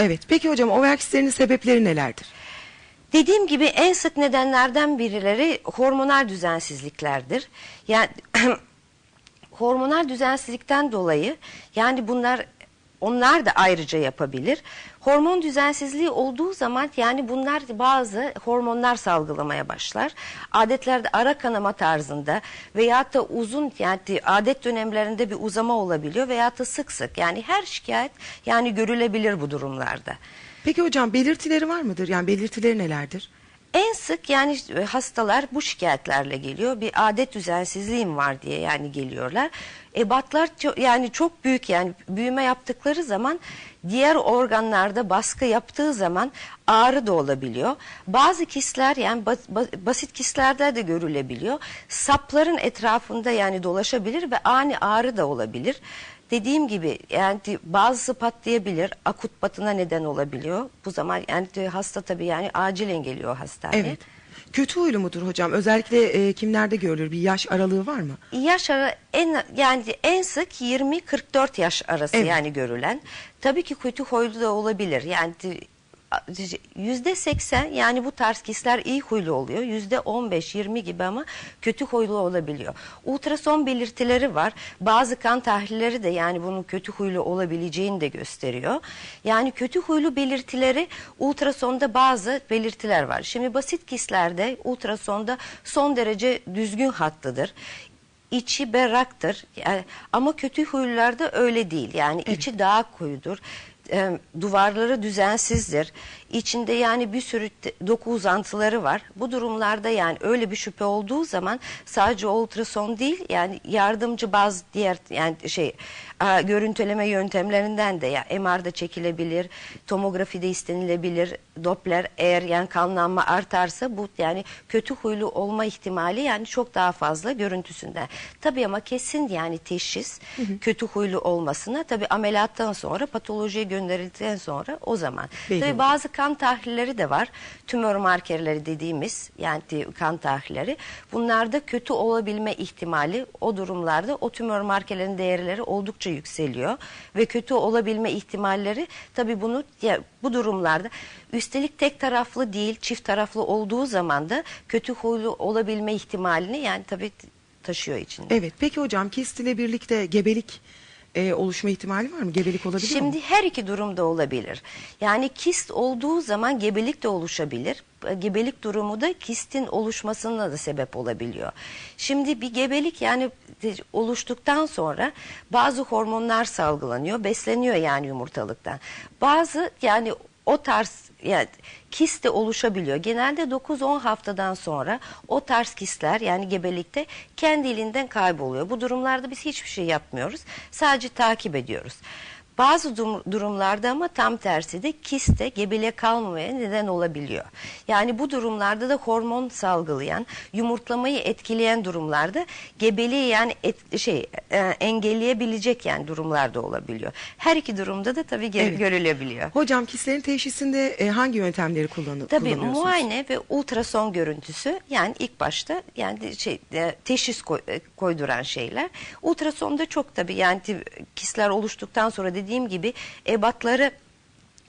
Evet. Peki hocam over kistlerinin sebepleri nelerdir? Dediğim gibi en sık nedenlerden birileri hormonal düzensizliklerdir. Yani hormonal düzensizlikten dolayı yani bunlar onlar da ayrıca yapabilir. Hormon düzensizliği olduğu zaman yani bunlar bazı hormonlar salgılamaya başlar. Adetlerde ara kanama tarzında veyahut da uzun yani adet dönemlerinde bir uzama olabiliyor veyahut da sık sık yani her şikayet yani görülebilir bu durumlarda. Peki hocam belirtileri var mıdır? Yani belirtileri nelerdir? En sık yani hastalar bu şikayetlerle geliyor. Bir adet düzensizliğim var diye yani geliyorlar. Ebatlar çok, yani çok büyük yani büyüme yaptıkları zaman diğer organlarda baskı yaptığı zaman ağrı da olabiliyor. Bazı kistler yani bas, basit kistlerde de görülebiliyor. Sapların etrafında yani dolaşabilir ve ani ağrı da olabilir. Dediğim gibi yani bazısı patlayabilir, akut batına neden olabiliyor. Bu zaman yani hasta tabii yani acilen geliyor hastaneye. Evet. Kötü huylu mudur hocam? Özellikle e, kimlerde görülür? Bir yaş aralığı var mı? Yaş ara en yani en sık 20-44 yaş arası Evet. yani görülen. Tabii ki kötü huylu da olabilir. Yani yüzde seksen yani bu tarz kistler iyi huylu oluyor. Yüzde on beş yirmi gibi ama kötü huylu olabiliyor. Ultrason belirtileri var. Bazı kan tahlilleri de yani bunun kötü huylu olabileceğini de gösteriyor. Yani kötü huylu belirtileri ultrasonda bazı belirtiler var. Şimdi basit kistlerde ultrasonda son derece düzgün hattıdır içi berraktır. Yani, ama kötü huylularda öyle değil. Yani içi daha koyudur e, duvarları düzensizdir. İçinde yani bir sürü doku uzantıları var. Bu durumlarda yani öyle bir şüphe olduğu zaman sadece ultrason değil yani yardımcı bazı diğer yani şey görüntüleme yöntemlerinden de ya MR'da çekilebilir, tomografide istenilebilir, Doppler eğer yani kanlanma artarsa bu yani kötü huylu olma ihtimali yani çok daha fazla görüntüsünden. Tabii ama kesin yani teşhis hı hı. kötü huylu olmasına tabii ameliyattan sonra patolojiye gönderildikten sonra o zaman. Belli tabii bazı kan tahlilleri de var. Tümör markerleri dediğimiz yani kan tahlilleri. Bunlarda kötü olabilme ihtimali o durumlarda o tümör markerlerin değerleri oldukça yükseliyor ve kötü olabilme ihtimalleri tabii bunu ya, bu durumlarda üstelik tek taraflı değil çift taraflı olduğu zaman da kötü huylu olabilme ihtimalini yani tabii taşıyor içinde. Evet peki hocam kist ile birlikte gebelik e, oluşma ihtimali var mı? Gebelik olabilir Şimdi mi? Şimdi her iki durumda olabilir. Yani kist olduğu zaman gebelik de oluşabilir. Gebelik durumu da kistin oluşmasına da sebep olabiliyor. Şimdi bir gebelik yani oluştuktan sonra bazı hormonlar salgılanıyor, besleniyor yani yumurtalıktan. Bazı yani o tarz yani kist de oluşabiliyor. Genelde 9-10 haftadan sonra o tarz kistler yani gebelikte kendiliğinden kayboluyor. Bu durumlarda biz hiçbir şey yapmıyoruz. Sadece takip ediyoruz. Bazı durumlarda ama tam tersi de kiste gebeliğe kalmamaya neden olabiliyor. Yani bu durumlarda da hormon salgılayan, yumurtlamayı etkileyen durumlarda gebeliği yani et, şey e, engelleyebilecek yani durumlarda olabiliyor. Her iki durumda da tabii evet. görülebiliyor. Hocam kistlerin teşhisinde e, hangi yöntemleri kullanı tabii, muayene ve ultrason görüntüsü yani ilk başta yani şey e, teşhis koy, e, koyduran şeyler. Ultrasonda çok tabii yani kistler oluştuktan sonra dediğim dediğim gibi ebatları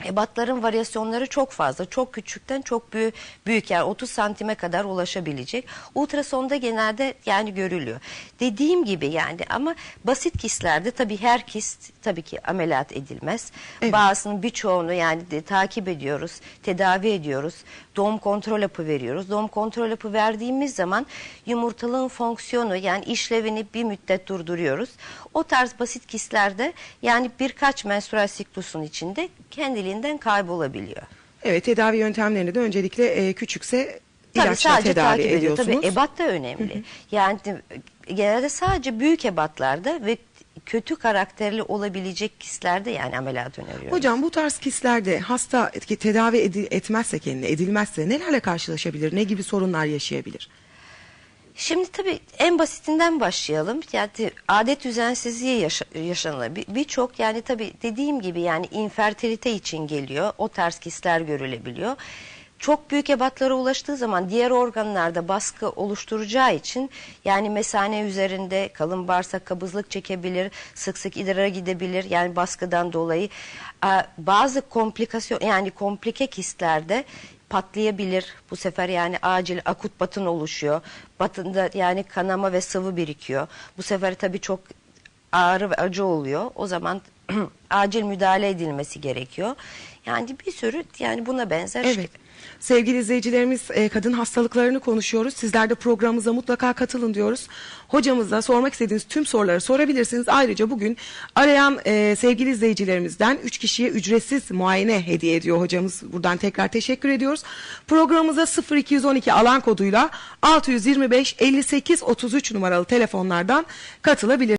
Ebatların varyasyonları çok fazla. Çok küçükten çok büyük, büyük yani 30 santime kadar ulaşabilecek. Ultrasonda genelde yani görülüyor. Dediğim gibi yani ama basit kistlerde tabii her kist tabii ki ameliyat edilmez. Evet. Bazısının birçoğunu yani de, takip ediyoruz, tedavi ediyoruz. Doğum kontrol hapı veriyoruz. Doğum kontrol hapı verdiğimiz zaman yumurtalığın fonksiyonu yani işlevini bir müddet durduruyoruz. O tarz basit kistlerde yani birkaç menstrual siklusun içinde kendiliğinden kaybolabiliyor. Evet tedavi yöntemlerinde de öncelikle e, küçükse Tabii ilaçla sadece tedavi takip ediyor. ediyorsunuz. Tabii ebat da önemli. Yani genelde sadece büyük ebatlarda ve kötü karakterli olabilecek kistlerde yani ameliyat öneriyoruz. Hocam bu tarz kistlerde hasta tedavi edi- etmezse kendine edilmezse nelerle karşılaşabilir? Ne gibi sorunlar yaşayabilir? Şimdi tabii en basitinden başlayalım. Yani adet düzensizliği yaşa yaşanılır. Birçok bir yani tabii dediğim gibi yani infertilite için geliyor. O tarz kistler görülebiliyor. Çok büyük ebatlara ulaştığı zaman diğer organlarda baskı oluşturacağı için yani mesane üzerinde kalın bağırsak kabızlık çekebilir, sık sık idrara gidebilir yani baskıdan dolayı. Aa, Bazı komplikasyon yani komplike kistlerde patlayabilir. Bu sefer yani acil akut batın oluşuyor. Batında yani kanama ve sıvı birikiyor. Bu sefer tabii çok ağrı ve acı oluyor. O zaman acil müdahale edilmesi gerekiyor. Yani bir sürü yani buna benzer Evet. Sevgili izleyicilerimiz e, kadın hastalıklarını konuşuyoruz. Sizler de programımıza mutlaka katılın diyoruz. Hocamıza sormak istediğiniz tüm soruları sorabilirsiniz. Ayrıca bugün arayan e, sevgili izleyicilerimizden 3 kişiye ücretsiz muayene hediye ediyor hocamız. Buradan tekrar teşekkür ediyoruz. Programımıza 0212 alan koduyla 625 58 33 numaralı telefonlardan katılabilirsiniz.